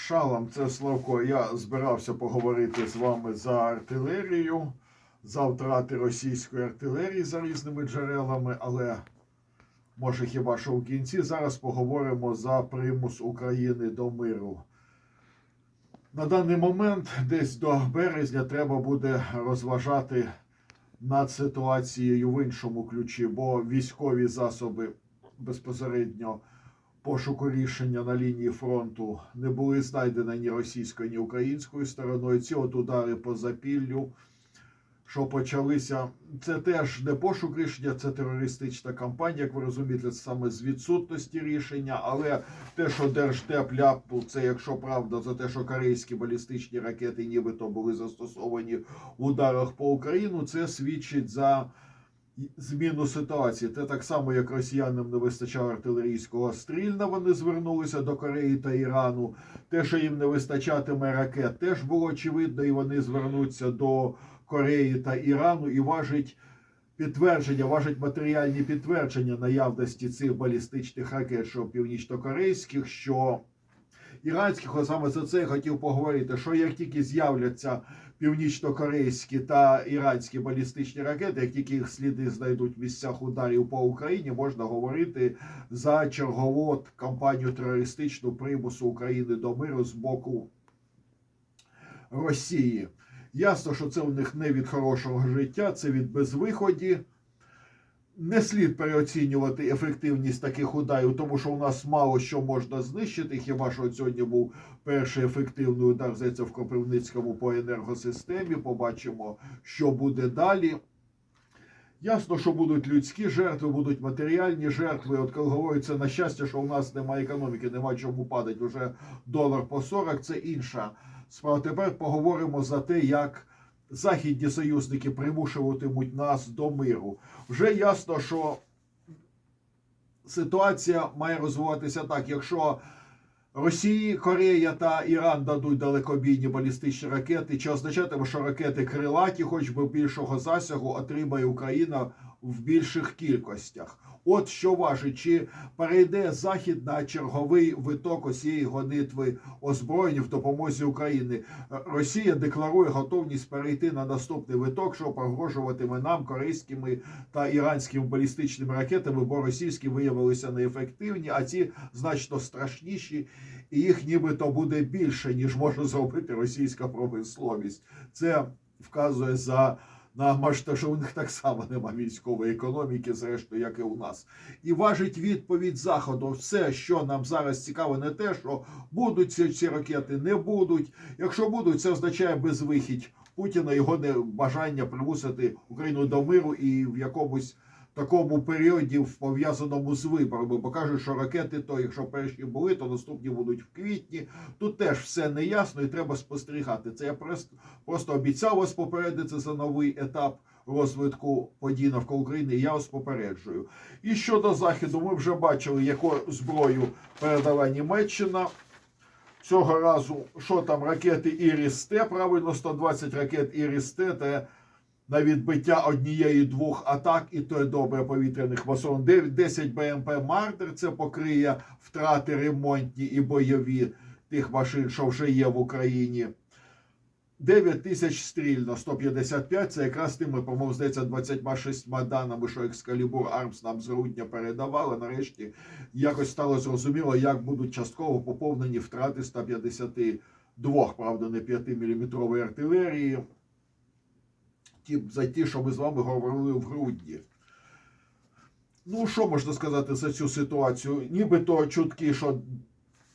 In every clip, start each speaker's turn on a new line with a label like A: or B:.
A: Шалом, це Славко. Я збирався поговорити з вами за артилерію, за втрати російської артилерії за різними джерелами, але може хіба що в кінці зараз поговоримо за примус України до миру. На даний момент, десь до березня, треба буде розважати над ситуацією в іншому ключі, бо військові засоби безпосередньо пошуку рішення на лінії фронту не були знайдені ні російською, ні українською стороною. Ці от удари по запіллю, що почалися, це теж не пошук рішення, це терористична кампанія, як ви розумієте, саме з відсутності рішення. Але те, що Держдеп ляпнув, це якщо правда, за те, що корейські балістичні ракети нібито були застосовані в ударах по Україну, це свідчить за зміну ситуації. Це так само, як росіянам не вистачало артилерійського стрільна, вони звернулися до Кореї та Ірану. Те, що їм не вистачатиме ракет, теж було очевидно, і вони звернуться до Кореї та Ірану і важить. Підтвердження, важить матеріальні підтвердження наявності цих балістичних ракет, що північно-корейських, що іранських, а саме за це я хотів поговорити, що як тільки з'являться північно-корейські та іранські балістичні ракети, як тільки їх сліди знайдуть в місцях ударів по Україні, можна говорити за чергову кампанію терористичну примусу України до миру з боку Росії. Ясно, що це у них не від хорошого життя, це від безвиході. Не слід переоцінювати ефективність таких ударів, тому що у нас мало що можна знищити. Хіба що сьогодні був перший ефективний удар здається, в Кропивницькому по енергосистемі. Побачимо, що буде далі. Ясно, що будуть людські жертви, будуть матеріальні жертви. От коли говориться на щастя, що у нас немає економіки, немає чому падати. Уже долар по 40, це інша справа. Тепер поговоримо за те, як західні союзники примушуватимуть нас до миру. Вже ясно, що ситуація має розвиватися так, якщо Росії, Корея та Іран дадуть далекобійні балістичні ракети, чи означатиме, що ракети крилаті, хоч би більшого засягу, отримає Україна в більших кількостях. От що важить, чи перейде Захід на черговий виток усієї гонитви озброєнь в допомозі України. Росія декларує готовність перейти на наступний виток, що погрожуватиме нам корейськими та іранськими балістичними ракетами, бо російські виявилися неефективні, а ці значно страшніші, і їх нібито буде більше, ніж може зробити російська промисловість. Це вказує за на масштаб, що у них так само немає військової економіки, зрештою, як і у нас. І важить відповідь Заходу. Все, що нам зараз цікаво, не те, що будуть ці, ці ракети, не будуть. Якщо будуть, це означає безвихідь Путіна, його не бажання примусити Україну до миру і в якомусь. Такому періоді пов'язаному з виборами, бо кажуть, що ракети, то якщо перші були, то наступні будуть в квітні. Тут теж все неясно і треба спостерігати. Це я просто просто обіцяв вас попередити за новий етап розвитку подій навколо України. Я вас попереджую. І щодо заходу, ми вже бачили, яку зброю передала Німеччина. Цього разу, що там ракети Іріс-Т, правильно 120 ракет Іріс-Т, це на відбиття однієї двох атак, і то є добре повітряних масон. 10 БМП Мартер це покриє втрати ремонтні і бойові тих машин, що вже є в Україні. 9 тисяч стрільно, 155, це якраз тими, по-моєму, здається, 26 даними, що Екскалібур Армс нам з грудня передавали. Нарешті якось стало зрозуміло, як будуть частково поповнені втрати 152, правда, не 5-мм артилерії за ті, що ми з вами говорили в грудні. Ну, що можна сказати за цю ситуацію? Нібито чутки, що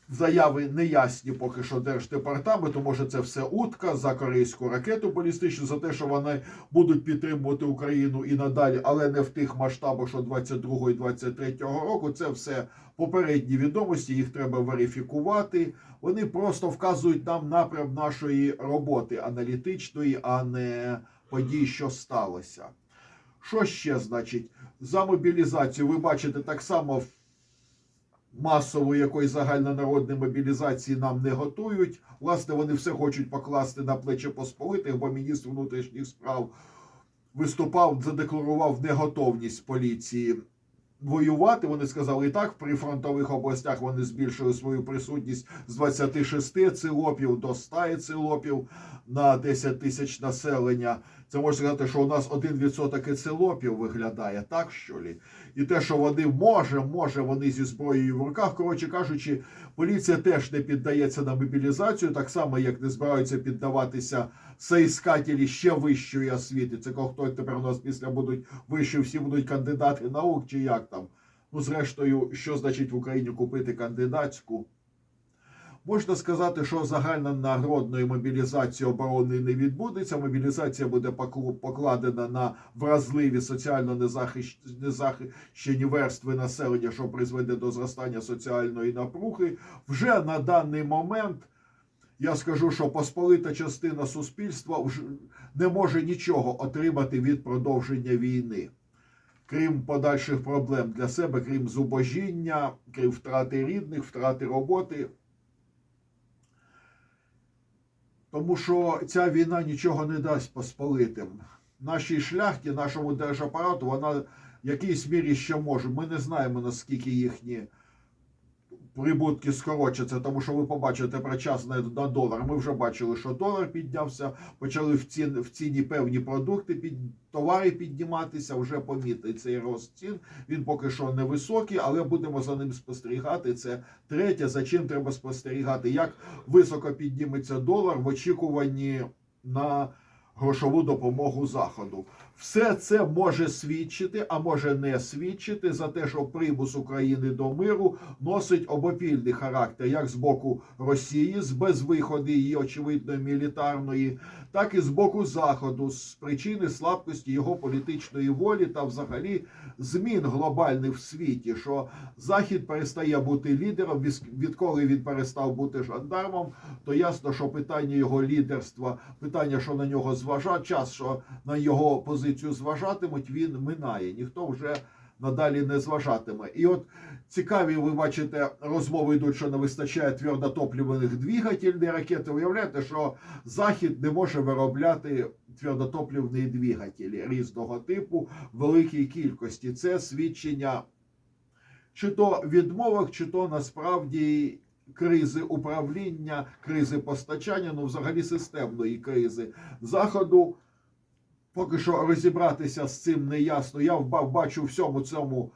A: заяви неясні поки що Держдепартаменту, може це все утка за корейську ракету балістичну, за те, що вони будуть підтримувати Україну і надалі, але не в тих масштабах, що 22 і 23 року. Це все попередні відомості, їх треба верифікувати. Вони просто вказують нам напрям нашої роботи аналітичної, а не подій, що сталося. Що ще значить? За мобілізацію ви бачите так само масової якоїсь загальнонародної мобілізації нам не готують. Власне, вони все хочуть покласти на плечі посполитих, бо міністр внутрішніх справ виступав, задекларував неготовність поліції воювати. Вони сказали і так, в прифронтових областях вони збільшили свою присутність з 26 цилопів до 100 цилопів на 10 тисяч населення. Це можна сказати, що у нас 1% ецелопів виглядає, так що лі? І те, що вони може, може, вони зі зброєю в руках. Коротше кажучи, поліція теж не піддається на мобілізацію, так само, як не збираються піддаватися соіскателі ще вищої освіти. Це коли хто тепер у нас після будуть вищі, всі будуть кандидати наук, чи як там. Ну, зрештою, що значить в Україні купити кандидатську? Можна сказати, що загальнонагородної мобілізації оборони не відбудеться. Мобілізація буде покладена на вразливі соціально незахищ- незахищені верстви населення, що призведе до зростання соціальної напруги. Вже на даний момент я скажу, що посполита частина суспільства не може нічого отримати від продовження війни. Крім подальших проблем для себе, крім зубожіння, крім втрати рідних, втрати роботи. Тому що ця війна нічого не дасть посполитим. Нашій шляхті, нашому держапарату, вона в якійсь мірі ще може. Ми не знаємо, наскільки їхні прибутки скорочаться, тому що ви побачите про час на, на долар. Ми вже бачили, що долар піднявся, почали в, цін, в ціні певні продукти, під, товари підніматися, вже помітний цей рост цін. Він поки що невисокий, але будемо за ним спостерігати. Це третє, за чим треба спостерігати, як високо підніметься долар в очікуванні на грошову допомогу Заходу. Все це може свідчити, а може не свідчити за те, що примус України до миру носить обопільний характер, як з боку Росії, з безвиходи її очевидної мілітарної, так і з боку Заходу, з причини слабкості його політичної волі та взагалі змін глобальних в світі, що Захід перестає бути лідером, відколи він перестав бути жандармом, то ясно, що питання його лідерства, питання, що на нього зважать, час, що на його позицію зважатимуть, він минає. Ніхто вже надалі не зважатиме. І от цікаві, ви бачите, розмови йдуть, що не вистачає твердотоплюваних двигателів ракети. Уявляєте, що Захід не може виробляти твердотоплівні двигателі різного типу великій кількості. Це свідчення чи то відмовок, чи то насправді кризи управління, кризи постачання, ну взагалі системної кризи заходу. Поки що розібратися з цим не ясно. Я бачу всьому цьому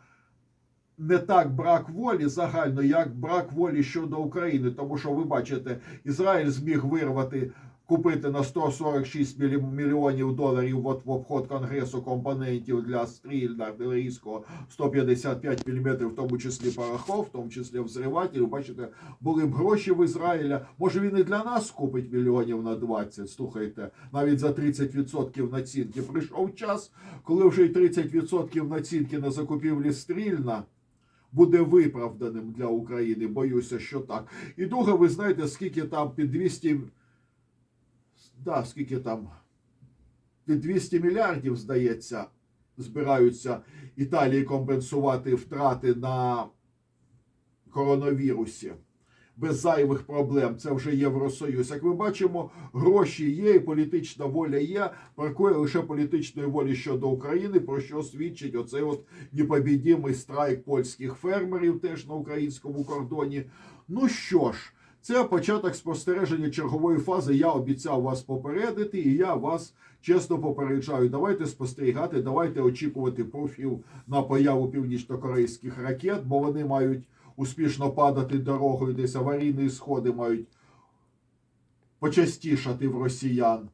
A: не так брак волі загально, як брак волі щодо України. Тому що ви бачите, Ізраїль зміг вирвати, купити на 146 мільйонів доларів в обход Конгресу компонентів для стрільна артилерійського 155 мм, в тому числі порохов, в тому числі взривателів. Бачите, були б гроші в Ізраїля. Може він і для нас купить мільйонів на 20, слухайте, навіть за 30% націнки. Прийшов час, коли вже й 30% націнки на закупівлі стрільна буде виправданим для України. Боюся, що так. І друге, ви знаєте, скільки там під 200, да, скільки там під 200 мільярдів, здається, збираються Італії компенсувати втрати на коронавірусі. Без зайвих проблем це вже Євросоюз. Як ми бачимо, гроші є, і політична воля є. Бракує лише політичної волі щодо України, про що свідчить оцей от непобідімий страйк польських фермерів теж на українському кордоні. Ну що ж, це початок спостереження чергової фази. Я обіцяв вас попередити, і я вас чесно попереджаю. Давайте спостерігати, давайте очікувати профів на появу північно-корейських ракет, бо вони мають успішно падати дорогою, десь аварійні сходи мають почастішати в росіян.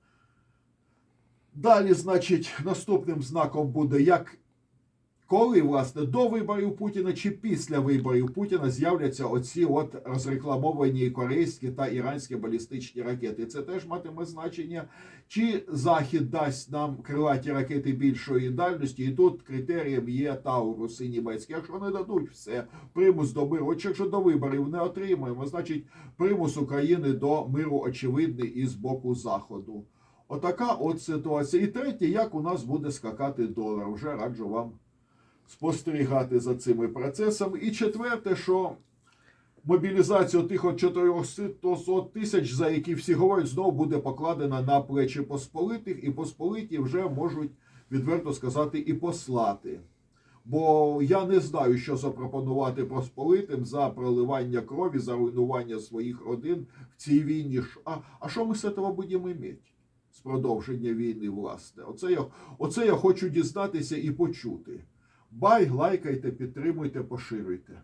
A: Далі, значить, наступним знаком буде, як коли, власне, до виборів Путіна чи після виборів Путіна з'являться оці от розрекламовані корейські та іранські балістичні ракети. Це теж матиме значення. Чи Захід дасть нам крилаті ракети більшої дальності, і тут критерієм є Таурус і німецькі. Якщо не дадуть все, примус до миру. От якщо до виборів не отримаємо, значить примус України до миру очевидний і з боку Заходу. Отака от ситуація. І третє, як у нас буде скакати долар. Вже раджу вам спостерігати за цими процесами. І четверте, що мобілізація тих от 400 тисяч, за які всі говорять, знову буде покладена на плечі посполитих, і посполиті вже можуть відверто сказати і послати. Бо я не знаю, що запропонувати посполитим за проливання крові, за руйнування своїх родин в цій війні. А, а що ми з цього будемо мати? З продовження війни, власне. Оце я, оце я хочу дізнатися і почути. Бай, лайкайте, підтримуйте, поширюйте.